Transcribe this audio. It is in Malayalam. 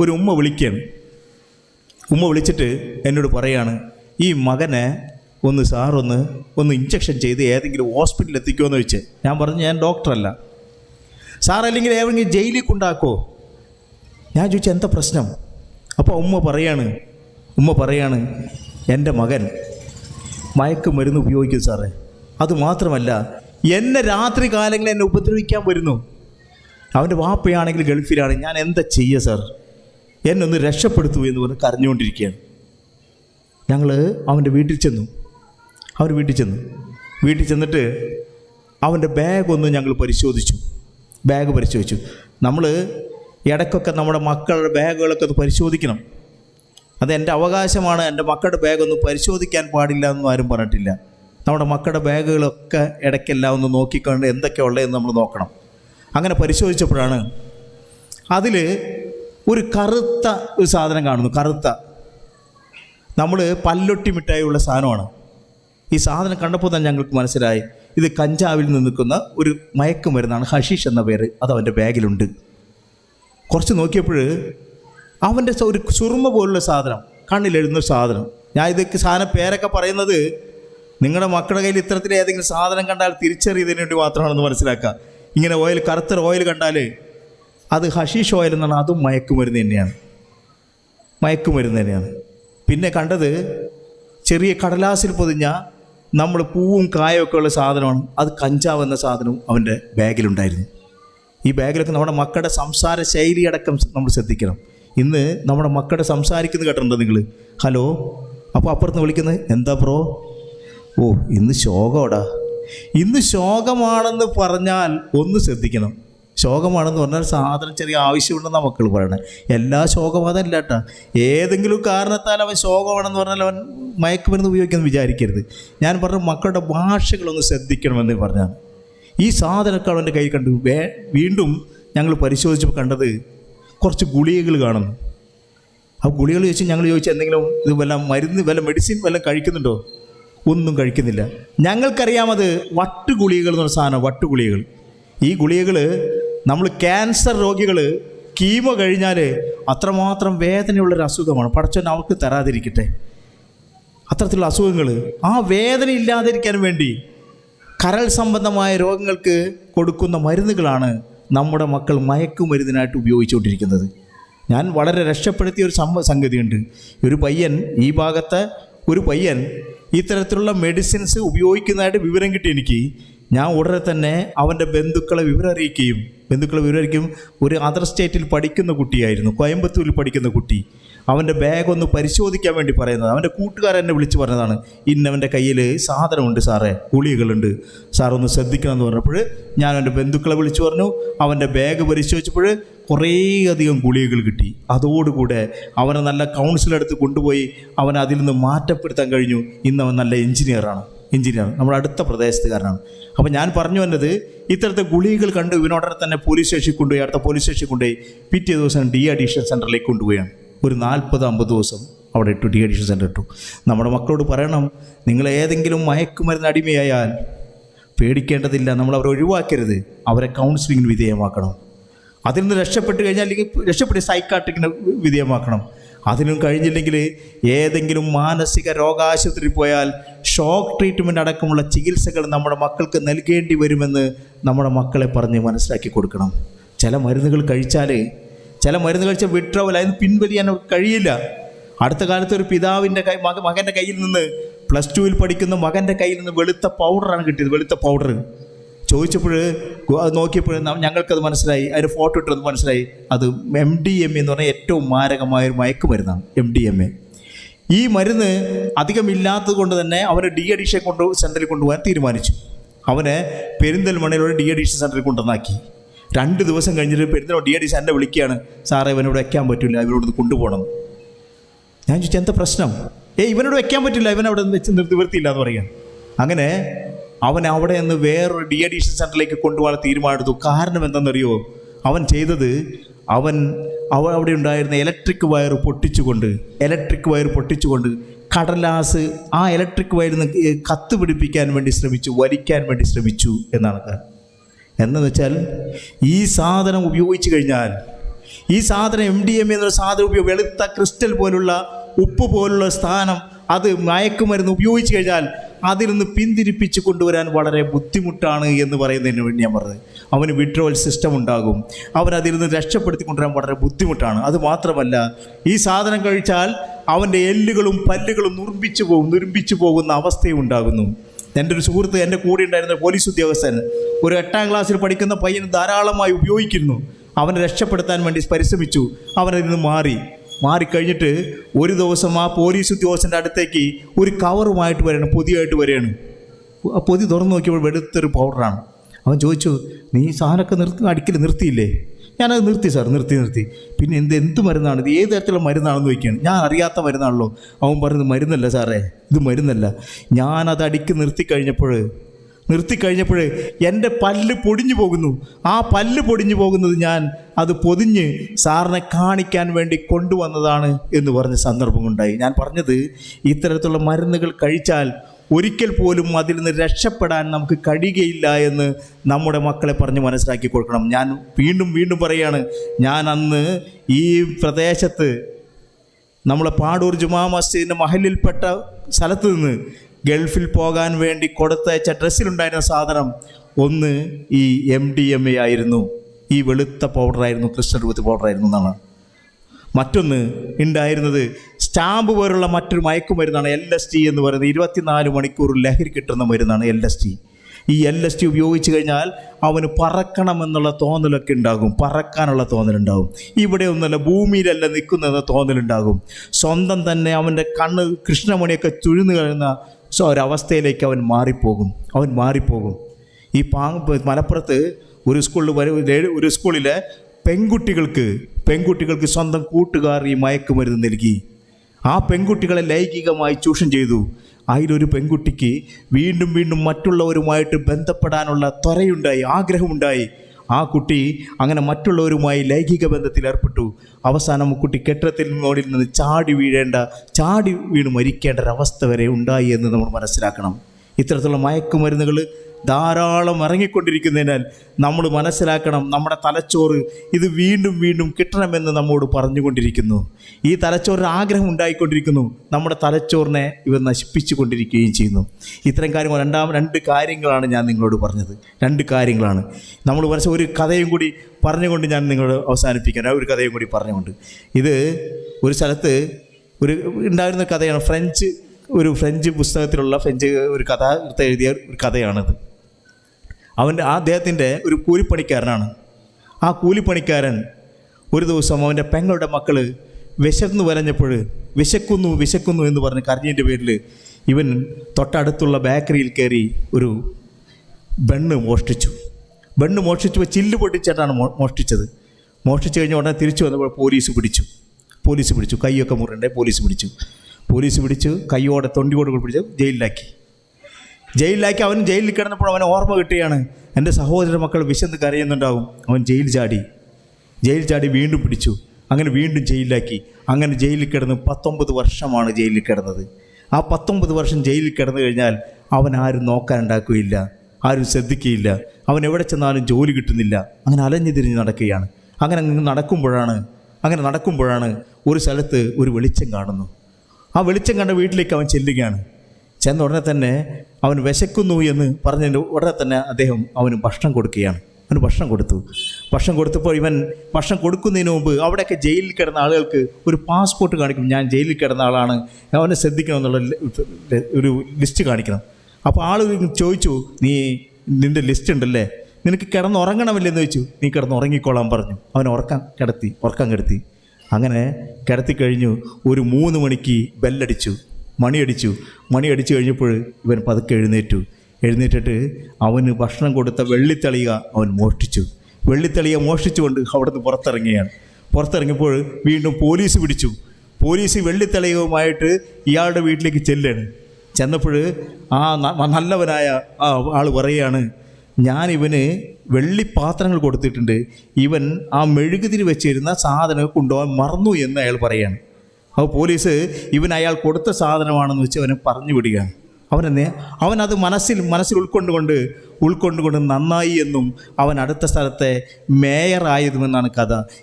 ഒരു ഉമ്മ വിളിക്കുകയാണ് ഉമ്മ വിളിച്ചിട്ട് എന്നോട് പറയാണ് ഈ മകനെ ഒന്ന് സാറൊന്ന് ഒന്ന് ഇഞ്ചക്ഷൻ ചെയ്ത് ഏതെങ്കിലും ഹോസ്പിറ്റലിൽ എത്തിക്കുമോ എന്ന് ചോദിച്ച്. ഞാൻ പറഞ്ഞു ഞാൻ ഡോക്ടറല്ല സാർ അല്ലെങ്കിൽ ഏതെങ്കിലും ജയിലിൽ കൊണ്ടാക്കോ? ഞാൻ ചോദിച്ചു എന്താ പ്രശ്നം? അപ്പോൾ ഉമ്മ പറയാണ് ഉമ്മ പറയാണ് എന്റെ മകൻ മയക്കുമരുന്ന് ഉപയോഗിക്കും സാറേ അതുമാത്രമല്ല എന്നെ രാത്രി കാലങ്ങളിൽ എന്നെ ഉപദ്രവിക്കാൻ വരുന്നു. അവന്റെ വാപ്പയാണെങ്കിൽ ഗൾഫിലാണ് ഞാൻ എന്താ ചെയ്യുക സാർ എന്നെ ഒന്ന് രക്ഷപ്പെടുത്തൂ എന്ന് പറഞ്ഞ് കരഞ്ഞുകൊണ്ടിരിക്കുകയാണ്. ഞങ്ങൾ അവന്റെ വീട്ടിൽ ചെന്നു. അവർ വീട്ടിൽ ചെന്നു. വീട്ടിൽ ചെന്നിട്ട് അവന്റെ ബാഗ് ഒന്ന് ഞങ്ങൾ പരിശോധിച്ചു. ബാഗ് പരിശോധിച്ചു. നമ്മൾ ഇടയ്ക്കൊക്കെ നമ്മുടെ മക്കളുടെ ബാഗുകളൊക്കെ ഒന്ന് പരിശോധിക്കണം. അത് എന്റെ അവകാശമാണ്. എന്റെ മക്കളുടെ ബാഗൊന്നും പരിശോധിക്കാൻ പാടില്ല എന്നും ആരും പറഞ്ഞിട്ടില്ല. നമ്മുടെ മക്കളുടെ ബാഗുകളൊക്കെ ഇടയ്ക്കെല്ലാം ഒന്ന് നോക്കിക്കൊണ്ട് എന്തൊക്കെയുള്ളതെന്ന് നമ്മൾ നോക്കണം. അങ്ങനെ പരിശോധിച്ചപ്പോഴാണ് അതിൽ ഒരു കറുത്ത ഒരു സാധനം കാണുന്നു കറുത്ത. നമ്മൾ പല്ലൊട്ടി മിഠായിയുള്ള സാധനമാണ്. ഈ സാധനം കണ്ടപ്പോൾ തന്നെ ഞങ്ങൾക്ക് മനസ്സിലായി ഇത് കഞ്ചാവിൽ നിന്ന് നിൽക്കുന്ന ഒരു മയക്കുമരുന്നാണ് ഹഷീഷ് എന്ന പേര് അത് അവന്റെ ബാഗിലുണ്ട്. കുറച്ച് നോക്കിയപ്പോൾ അവന്റെ ഒരു ചുറുമ പോലുള്ള സാധനം കണ്ണിലെഴുന്ന സാധനം. ഞാൻ ഇതൊക്കെ സാധനം പേരൊക്കെ പറയുന്നത് നിങ്ങളുടെ മക്കളുടെ കയ്യിൽ ഇത്തരത്തിൽ ഏതെങ്കിലും സാധനം കണ്ടാൽ തിരിച്ചറിയതിന് വേണ്ടി മാത്രമാണെന്ന് മനസ്സിലാക്കുക. ഇങ്ങനെ ഓയിൽ കറുത്ത ഓയിൽ കണ്ടാൽ അത് ഹഷീഷ് ഓയിൽ എന്നാണ്. അതും മയക്കുമരുന്ന് തന്നെയാണ്. മയക്കുമരുന്ന് തന്നെയാണ്. പിന്നെ കണ്ടത് ചെറിയ കടലാസിൽ പൊതിഞ്ഞ നമ്മൾ പൂവും കായൊക്കെ ഉള്ള സാധനമാണ്. അത് കഞ്ചാവ് എന്ന സാധനവും അവന്റെ ബാഗിലുണ്ടായിരുന്നു. ഈ ബാഗിലൊക്കെ നമ്മുടെ മക്കളുടെ സംസാര ശൈലി അടക്കം നമ്മൾ ശ്രദ്ധിക്കണം. ഇന്ന് നമ്മുടെ മക്കളുടെ സംസാരിക്കുന്നത് കേട്ടിട്ടുണ്ടോ നിങ്ങൾ? ഹലോ അപ്പോൾ അപ്പുറത്ത് വിളിക്കുന്നത് എന്താ ബ്രോ? ഓ ഇന്ന് ശോകമോടാ. ഇന്ന് ശോകമാണെന്ന് പറഞ്ഞാൽ ഒന്ന് ശ്രദ്ധിക്കണം. ശോകമാണെന്ന് പറഞ്ഞാൽ സാധനം ചെറിയ ആവശ്യമുണ്ടെന്ന മക്കൾ പറയണേ. എല്ലാ ശോകം അതല്ല കേട്ടോ ഏതെങ്കിലും കാരണത്താൽ അവൻ ശോകമാണെന്ന് പറഞ്ഞാൽ അവൻ മയക്കുമരുന്ന് ഉപയോഗിക്കുമെന്ന് വിചാരിക്കരുത്. ഞാൻ പറഞ്ഞ മക്കളുടെ ഭാഷകളൊന്ന് ശ്രദ്ധിക്കണമെന്ന് പറഞ്ഞാണ് ഈ സാധനമൊക്കെ അവന്റെ കൈ കണ്ടു. വേ വീണ്ടും ഞങ്ങൾ പരിശോധിച്ചപ്പോൾ കണ്ടത് കുറച്ച് ഗുളികകൾ കാണുന്നു. ആ ഗുളികൾ ചോദിച്ച് ഞങ്ങൾ ചോദിച്ചു എന്തെങ്കിലും ഇത് വല്ല മരുന്ന് വല്ല മെഡിസിൻ വല്ല കഴിക്കുന്നുണ്ടോ? ഒന്നും കഴിക്കുന്നില്ല. ഞങ്ങൾക്കറിയാമത് വട്ടുഗുളികകൾ എന്ന് പറഞ്ഞ സാധനം വട്ടുഗുളികകൾ ഈ ഗുളികകൾ നമ്മൾ ക്യാൻസർ രോഗികൾ കീമോ കഴിഞ്ഞാൽ അത്രമാത്രം വേദനയുള്ളൊരു അസുഖമാണ്. പടച്ചോൻ അവർക്ക് തരാതിരിക്കട്ടെ. അത്തരത്തിലുള്ള അസുഖങ്ങൾ ആ വേദന ഇല്ലാതിരിക്കാൻ വേണ്ടി കരൾ സംബന്ധമായ രോഗങ്ങൾക്ക് കൊടുക്കുന്ന മരുന്നുകളാണ് നമ്മുടെ മക്കൾ മയക്കുമരുന്നിനായിട്ട് ഉപയോഗിച്ചുകൊണ്ടിരിക്കുന്നത്. ഞാൻ വളരെ രക്ഷപ്പെടുത്തിയ ഒരു സംഭവ സംഗതിയുണ്ട്. ഒരു പയ്യൻ ഈ ഭാഗത്തെ ഒരു പയ്യൻ ഇത്തരത്തിലുള്ള മെഡിസിൻസ് ഉപയോഗിക്കുന്നതായിട്ട് വിവരം കിട്ടി എനിക്ക്. ഞാൻ ഉടനെ തന്നെ അവന്റെ ബന്ധുക്കളെ വിവരം അറിയിക്കുകയും ബന്ധുക്കളെ വിവരമായിരിക്കും ഒരു അതർ സ്റ്റേറ്റിൽ പഠിക്കുന്ന കുട്ടിയായിരുന്നു കോയമ്പത്തൂരിൽ പഠിക്കുന്ന കുട്ടി. അവന്റെ ബാഗ് ഒന്ന് പരിശോധിക്കാൻ വേണ്ടി പറയുന്നത് അവന്റെ കൂട്ടുകാരൻ എന്നെ വിളിച്ച് പറഞ്ഞതാണ് ഇന്നവന്റെ കയ്യിൽ സാധനമുണ്ട് സാറേ ഗുളികകളുണ്ട്. സാറൊന്ന് ശ്രദ്ധിക്കണം എന്ന് പറഞ്ഞപ്പോൾ ഞാൻ അവന്റെ ബന്ധുക്കളെ വിളിച്ചു പറഞ്ഞു അവന്റെ ബാഗ് പരിശോധിച്ചപ്പോൾ കുറേയധികം ഗുളികകൾ കിട്ടി. അതോടുകൂടെ അവനെ നല്ല കൗൺസിലെടുത്ത് കൊണ്ടുപോയി അവനെ അതിൽ നിന്ന് മാറ്റപ്പെടുത്താൻ കഴിഞ്ഞു. ഇന്ന് അവൻ നല്ല എഞ്ചിനീയറാണ് എഞ്ചിനീയർ നമ്മുടെ അടുത്ത പ്രദേശത്തുകാരനാണ്. അപ്പോൾ ഞാൻ പറഞ്ഞു വന്നത് ഇത്തരത്തെ ഗുളികകൾ കണ്ട് ഇവനോടനെ തന്നെ പോലീസ് സ്റ്റേഷനിൽ കൊണ്ടുപോയി അടുത്ത പോലീസ് സ്റ്റേഷനിൽ കൊണ്ടുപോയി പിറ്റേ ദിവസം ഡി അഡീഷൻ സെന്ററിലേക്ക് കൊണ്ടുപോയാണ്. ഒരു നാൽപ്പത് അമ്പത് ദിവസം അവിടെ ഇട്ടു ഡി അഡീഷൻ സെന്റർ ഇട്ടു. നമ്മുടെ മക്കളോട് പറയണം നിങ്ങൾ ഏതെങ്കിലും മയക്കുമരുന്ന് അടിമയായാൽ പേടിക്കേണ്ടതില്ല നമ്മൾ അവരെ ഒഴിവാക്കരുത് അവരെ കൗൺസിലിങ്ങിന് വിധേയമാക്കണം. അതിൽ നിന്ന് രക്ഷപ്പെട്ട് കഴിഞ്ഞാൽ അല്ലെങ്കിൽ രക്ഷപ്പെട്ട് സൈക്കാട്രിക്കിന് വിധേയമാക്കണം. അതിനും കഴിഞ്ഞില്ലെങ്കിൽ ഏതെങ്കിലും മാനസിക രോഗാശുപത്രി പോയാൽ ഷോക്ക് ട്രീറ്റ്മെന്റ് അടക്കമുള്ള ചികിത്സകൾ നമ്മുടെ മക്കൾക്ക് നൽകേണ്ടി വരുമെന്ന് നമ്മുടെ മക്കളെ പറഞ്ഞ് മനസ്സിലാക്കി കൊടുക്കണം. ചില മരുന്നുകൾ കഴിച്ചാൽ ചില മരുന്ന് കഴിച്ചാൽ വിട്രവൽ അതിന് പിൻവലിയാൻ കഴിയില്ല. അടുത്ത കാലത്ത് ഒരു പിതാവിന്റെ കൈ മകന്റെ കയ്യിൽ നിന്ന് പ്ലസ് ടുവിൽ പഠിക്കുന്ന മകന്റെ കയ്യിൽ നിന്ന് വെളുത്ത പൗഡറാണ് കിട്ടിയത് വെളുത്ത പൗഡർ ചോദിച്ചപ്പോൾ നോക്കിയപ്പോൾ ഞങ്ങൾക്കത് മനസ്സിലായി. അതിന് ഫോട്ടോ ഇട്ടത് മനസ്സിലായി. അത് എം ഡി എം എന്ന് പറഞ്ഞാൽ ഏറ്റവും മാരകമായ ഒരു മയക്കുമരുന്നാണ് എം ഡി എം എ ഈ മരുന്ന് അധികമില്ലാത്തത് കൊണ്ട് തന്നെ അവരെ ഡി അഡീഷൻ കൊണ്ട് സെന്ററിൽ കൊണ്ടുപോകാൻ തീരുമാനിച്ചു. അവനെ പെരിന്തൽമണ്ണയിലൂടെ ഡി അഡീഷൻ സെന്ററിൽ കൊണ്ടുവന്നാക്കി. രണ്ട് ദിവസം കഴിഞ്ഞിട്ട് പെരിന്തൽ ഡി അഡീഷൻ എന്നെ വിളിക്കുകയാണ് സാറേ ഇവനോട് വയ്ക്കാൻ പറ്റില്ല ഇവരോട് കൊണ്ടുപോകണം. ഞാൻ ചോദിച്ചു എന്താ പ്രശ്നം? ഏ ഇവനോട് വയ്ക്കാൻ പറ്റില്ല ഇവൻ അവിടെ വെച്ച് നിവൃത്തിയില്ല എന്ന് പറയാം അങ്ങനെ അവൻ അവിടെ നിന്ന് വേറൊരു ഡി അഡീഷൻ സെന്ററിലേക്ക് കൊണ്ടുപോകാൻ തീരുമാനമെടുത്തു. കാരണം എന്തെന്നറിയോ അവൻ ചെയ്തത് അവൻ അവ അവിടെ ഉണ്ടായിരുന്ന ഇലക്ട്രിക് വയർ പൊട്ടിച്ചുകൊണ്ട് ഇലക്ട്രിക് വയർ പൊട്ടിച്ചുകൊണ്ട് കടലാസ് ആ ഇലക്ട്രിക് വയറിൽ നിന്ന് കത്ത് പിടിപ്പിക്കാൻ വേണ്ടി ശ്രമിച്ചു വലിക്കാൻ വേണ്ടി ശ്രമിച്ചു എന്നാണ് കാരണം എന്നു വെച്ചാൽ ഈ സാധനം ഉപയോഗിച്ചു കഴിഞ്ഞാൽ ഈ സാധനം എം ഡി എം എന്നൊരു സാധനം ഉപയോഗം വെളുത്ത ക്രിസ്റ്റൽ പോലുള്ള ഉപ്പ് പോലുള്ള സ്ഥാനം അത് മയക്കുമരുന്ന് ഉപയോഗിച്ചു കഴിഞ്ഞാൽ അതിൽ നിന്ന് പിന്തിരിപ്പിച്ച് കൊണ്ടുവരാൻ വളരെ ബുദ്ധിമുട്ടാണ് എന്ന് പറയുന്നതിന് വേണ്ടി ഞാൻ പറഞ്ഞത്. അവന് വിഡ്രോവൽ സിസ്റ്റം ഉണ്ടാകും. അവനതിൽ നിന്ന് രക്ഷപ്പെടുത്തി കൊണ്ടുവരാൻ വളരെ ബുദ്ധിമുട്ടാണ്. അത് മാത്രമല്ല ഈ സാധനം കഴിച്ചാൽ അവന്റെ എല്ലുകളും പല്ലുകളും നുറുമ്പിച്ചു പോകും നുരുമ്പിച്ചു പോകുന്ന അവസ്ഥയും ഉണ്ടാകുന്നു. എന്റെ ഒരു സുഹൃത്ത് എന്റെ കൂടെ ഉണ്ടായിരുന്ന പോലീസ് ഉദ്യോഗസ്ഥൻ ഒരു എട്ടാം ക്ലാസ്സിൽ പഠിക്കുന്ന പയ്യൻ ധാരാളമായി ഉപയോഗിക്കുന്നു. അവനെ രക്ഷപ്പെടുത്താൻ വേണ്ടി പരിശ്രമിച്ചു. അവനതിൽ നിന്ന് മാറി. മാറിക്കഴിഞ്ഞിട്ട് ഒരു ദിവസം ആ പോലീസ് ഉദ്യോഗസ്ഥന്റെ അടുത്തേക്ക് ഒരു കവറുമായിട്ട് വരികയാണ് പൊതിയായിട്ട് വരികയാണ്. ആ പൊതി തുറന്നു നോക്കിയപ്പോൾ വെളുത്തൊരു പൗഡറാണ്. അവൻ ചോദിച്ചു നീ സാധനമൊക്കെ നിർത്തി അടിക്കൽ നിർത്തിയില്ലേ? ഞാനത് നിർത്തി സാർ നിർത്തി നിർത്തി. പിന്നെ എന്ത് എന്ത് മരുന്നാണ് ഇത്? ഏത് തരത്തിലുള്ള മരുന്നാണെന്ന് ചോദിക്കുകയാണ്. ഞാൻ അറിയാത്ത മരുന്നാണല്ലോ. അവൻ പറഞ്ഞത് മരുന്നല്ല സാറേ ഇത് മരുന്നല്ല. ഞാനത് അടിക്ക് നിർത്തി കഴിഞ്ഞപ്പോൾ നിർത്തി കഴിഞ്ഞപ്പോൾ എന്റെ പല്ല് പൊടിഞ്ഞു പോകുന്നു. ആ പല്ല് പൊടിഞ്ഞു പോകുന്നത് ഞാൻ അത് പൊതിഞ്ഞ് സാറിനെ കാണിക്കാൻ വേണ്ടി കൊണ്ടുവന്നതാണ് എന്ന് പറഞ്ഞ സന്ദർഭമുണ്ടായി. ഞാൻ പറഞ്ഞത് ഇത്തരത്തിലുള്ള മരുന്നുകൾ കഴിച്ചാൽ ഒരിക്കൽ പോലും അതിൽ നിന്ന് രക്ഷപ്പെടാൻ നമുക്ക് കഴിയുകയില്ല എന്ന് നമ്മുടെ മക്കളെ പറഞ്ഞ് മനസ്സിലാക്കി കൊടുക്കണം. ഞാൻ വീണ്ടും വീണ്ടും പറയുകയാണ് ഞാൻ അന്ന് ഈ പ്രദേശത്ത് നമ്മളെ പാടൂർ ജുമാ മസ്ജിദിന്റെ മഹലിൽപ്പെട്ട സ്ഥലത്ത് നിന്ന് ഗൾഫിൽ പോകാൻ വേണ്ടി കൊടുത്തയച്ച ഡ്രസ്സിലുണ്ടായിരുന്ന സാധനം ഒന്ന് ഈ എം ഡി എം എ ആയിരുന്നു. ഈ വെളുത്ത പൗഡറായിരുന്നു ക്രിസ്റ്റൽ രൂപത്തിൽ പൗഡറായിരുന്നു എന്നാണ്. മറ്റൊന്ന് ഉണ്ടായിരുന്നത് സ്റ്റാമ്പ് പോലുള്ള മറ്റൊരു മയക്കുമരുന്നാണ് എൽ എസ് ടി എന്ന് പറയുന്നത്. ഇരുപത്തിനാല് മണിക്കൂർ ലഹരി കിട്ടുന്ന മരുന്നാണ് എൽ എസ് ടി ഈ എൽ എസ് ടി ഉപയോഗിച്ച് കഴിഞ്ഞാൽ അവന് പറക്കണമെന്നുള്ള തോന്നലൊക്കെ ഉണ്ടാകും. പറക്കാനുള്ള തോന്നലുണ്ടാകും. ഇവിടെ ഒന്നല്ല ഭൂമിയിലല്ല നിൽക്കുന്നതെന്ന തോന്നലുണ്ടാകും. സ്വന്തം തന്നെ അവന്റെ കണ്ണ് കൃഷ്ണമണിയൊക്കെ ചുഴുന്നു കഴിയുന്ന സോ ഒരവസ്ഥയിലേക്ക് അവൻ മാറിപ്പോകും. അവൻ മാറിപ്പോകും. ഈ പാങ് മലപ്പുറത്ത് ഒരു സ്കൂളിൽ വരെ ഒരു സ്കൂളിലെ പെൺകുട്ടികൾക്ക് പെൺകുട്ടികൾക്ക് സ്വന്തം കൂട്ടുകാർ ഈ മയക്കുമരുന്ന് നൽകി. ആ പെൺകുട്ടികളെ ലൈംഗികമായി ചൂഷണം ചെയ്തു. അതിലൊരു പെൺകുട്ടിക്ക് വീണ്ടും വീണ്ടും മറ്റുള്ളവരുമായിട്ട് ബന്ധപ്പെടാനുള്ള ത്വരയുണ്ടായി ആഗ്രഹമുണ്ടായി. ആ കുട്ടി അങ്ങനെ മറ്റുള്ളവരുമായി ലൈംഗിക ബന്ധത്തിൽ ഏർപ്പെട്ടു. അവസാനം കുട്ടി കെട്ടിടത്തിൽ മുകളിൽ നിന്ന് ചാടി വീഴേണ്ട ചാടി വീണ് മരിക്കേണ്ട ഒരവസ്ഥ വരെ ഉണ്ടായി എന്ന് നമ്മൾ മനസ്സിലാക്കണം. ഇത്തരത്തിലുള്ള മയക്കുമരുന്നുകൾ ധാരാളം ഇറങ്ങിക്കൊണ്ടിരിക്കുന്നതിനാൽ നമ്മൾ മനസ്സിലാക്കണം നമ്മുടെ തലച്ചോറ് ഇത് വീണ്ടും വീണ്ടും കിട്ടണമെന്ന് നമ്മോട് പറഞ്ഞുകൊണ്ടിരിക്കുന്നു. ഈ തലച്ചോറിന് ആഗ്രഹം ഉണ്ടായിക്കൊണ്ടിരിക്കുന്നു. നമ്മുടെ തലച്ചോറിനെ ഇവർ നശിപ്പിച്ചു കൊണ്ടിരിക്കുകയും ചെയ്യുന്നു. ഇത്തരം കാര്യങ്ങൾ രണ്ടാം രണ്ട് കാര്യങ്ങളാണ് ഞാൻ നിങ്ങളോട് പറഞ്ഞത്. രണ്ട് കാര്യങ്ങളാണ്. നമ്മൾ മനസ്സിൽ ഒരു കഥയും കൂടി പറഞ്ഞുകൊണ്ട് ഞാൻ നിങ്ങളോട് അവസാനിപ്പിക്കാൻ ഒരു കഥയും കൂടി പറഞ്ഞുകൊണ്ട്. ഇത് ഒരു സ്ഥലത്ത് ഒരു ഉണ്ടായിരുന്ന കഥയാണ്. ഫ്രഞ്ച് ഒരു ഫ്രഞ്ച് പുസ്തകത്തിലുള്ള ഫ്രഞ്ച് ഒരു കഥ എഴുതിയ ഒരു കഥയാണിത്. അവന്റെ ആ അദ്ദേഹത്തിന്റെ ഒരു കൂലിപ്പണിക്കാരനാണ്. ആ കൂലിപ്പണിക്കാരൻ ഒരു ദിവസം അവന്റെ പെങ്ങളുടെ മക്കൾ വിശന്ന് വരഞ്ഞപ്പോൾ വിശക്കുന്നു വിശക്കുന്നു എന്ന് പറഞ്ഞ് കരഞ്ഞതിന്റെ പേരിൽ ഇവൻ തൊട്ടടുത്തുള്ള ബേക്കറിയിൽ കയറി ഒരു ബണ്ണ് മോഷ്ടിച്ചു. ബണ്ണ് മോഷ്ടിച്ചപ്പോൾ ചില്ല് പൊട്ടിച്ചിട്ടാണ് മോഷ്ടിച്ചത്. മോഷ്ടിച്ചു കഴിഞ്ഞ ഉടനെ തിരിച്ചു വന്നപ്പോൾ പോലീസ് പിടിച്ചു. പോലീസ് പിടിച്ചു കൈയൊക്കെ മുറിണ്ടേ പോലീസ് പിടിച്ചു. പോലീസ് പിടിച്ചു കൈയോടെ തൊണ്ടിയോട് പിടിച്ച് ജയിലിലാക്കി. ജയിലിലാക്കി അവൻ ജയിലിൽ കിടന്നപ്പോൾ അവൻ ഓർമ്മ കിട്ടുകയാണ്. എന്റെ സഹോദര മക്കൾ വിശന്ന് കരയുന്നുണ്ടാവും. അവൻ ജയിൽ ചാടി. ജയിൽ ചാടി വീണ്ടും പിടിച്ചു. അങ്ങനെ വീണ്ടും ജയിലിലാക്കി. അങ്ങനെ ജയിലിൽ കിടന്ന് പത്തൊമ്പത് വർഷമാണ് ജയിലിൽ കിടന്നത്. ആ പത്തൊമ്പത് വർഷം ജയിലിൽ കിടന്നു കഴിഞ്ഞാൽ അവൻ ആരും നോക്കാനുണ്ടാക്കുകയില്ല. ആരും ശ്രദ്ധിക്കുകയില്ല. അവൻ എവിടെ ചെന്നാലും ജോലി കിട്ടുന്നില്ല. അങ്ങനെ അലഞ്ഞു തിരിഞ്ഞ് നടക്കുകയാണ്. അങ്ങനെ അങ്ങ് നടക്കുമ്പോഴാണ് അങ്ങനെ നടക്കുമ്പോഴാണ് ഒരു സ്ഥലത്ത് ഒരു വെളിച്ചം കാണുന്നു. ആ വെളിച്ചം കണ്ട വീട്ടിലേക്ക് അവൻ ചെല്ലുകയാണ്. ചെന്ന ഉടനെ തന്നെ അവൻ വിശക്കുന്നു എന്ന് പറഞ്ഞതിന്റെ ഉടനെ തന്നെ അദ്ദേഹം അവന് ഭക്ഷണം കൊടുക്കുകയാണ്. അവന് ഭക്ഷണം കൊടുത്തു. ഭക്ഷണം കൊടുത്തപ്പോൾ ഇവൻ ഭക്ഷണം കൊടുക്കുന്നതിന് മുമ്പ് അവിടെയൊക്കെ ജയിലിൽ കിടന്ന ആളുകൾക്ക് ഒരു പാസ്പോർട്ട് കാണിക്കും ഞാൻ ജയിലിൽ കിടന്ന ആളാണ്. അവനെ ശ്രദ്ധിക്കണം എന്നുള്ള ഒരു ലിസ്റ്റ് കാണിക്കണം. അപ്പോൾ ആൾ ചോദിച്ചു നീ നിന്റെ ലിസ്റ്റ് ഉണ്ടല്ലേ? നിനക്ക് കിടന്നുറങ്ങണമല്ലേ എന്ന് ചോദിച്ചു. നീ കിടന്ന് കിടന്നുറങ്ങിക്കോളാൻ പറഞ്ഞു. അവൻ ഉറക്കാൻ കിടത്തി ഉറക്കാൻ കിടത്തി. അങ്ങനെ കിടത്തി കഴിഞ്ഞു. ഒരു മൂന്ന് മണിക്ക് ബെല്ലടിച്ചു. മണിയടിച്ചു. മണിയടിച്ചു കഴിഞ്ഞപ്പോൾ ഇവൻ പതുക്കെ എഴുന്നേറ്റു. എഴുന്നേറ്റിട്ട് അവന് ഭക്ഷണം കൊടുത്ത വെള്ളിത്തളിക അവൻ മോഷ്ടിച്ചു. വെള്ളിത്തളിക മോഷ്ടിച്ചുകൊണ്ട് അവിടുന്ന് പുറത്തിറങ്ങിയാണ്. പുറത്തിറങ്ങിയപ്പോൾ വീണ്ടും പോലീസ് പിടിച്ചു. പോലീസ് വെള്ളിത്തളികവുമായിട്ട് ഇയാളുടെ വീട്ടിലേക്ക് ചെല്ലാണ്. ചെന്നപ്പോൾ ആ നല്ലവനായ ആ ആൾ പറയുകയാണ് ഞാൻ ഇവന് വെള്ളിപ്പാത്രങ്ങൾ കൊടുത്തിട്ടുണ്ട്. ഇവൻ ആ മെഴുകുതിരി വെച്ചിരുന്ന സാധനം കൊണ്ടുപോകാൻ മറന്നു എന്ന് അയാൾ പറയാണ് അപ്പോൾ പോലീസ് ഇവൻ അയാൾ കൊടുത്ത സാധനമാണെന്ന് വെച്ച് അവനെ പറഞ്ഞു വിടുകയാണ്. അവനെന്നെ അവനത് മനസ്സിൽ മനസ്സിൽ ഉൾക്കൊണ്ടുകൊണ്ട് ഉൾക്കൊണ്ടുകൊണ്ട് നന്നായി എന്നും അവൻ അടുത്ത സ്ഥലത്തെ മേയറായതുമെന്നാണ് കഥ.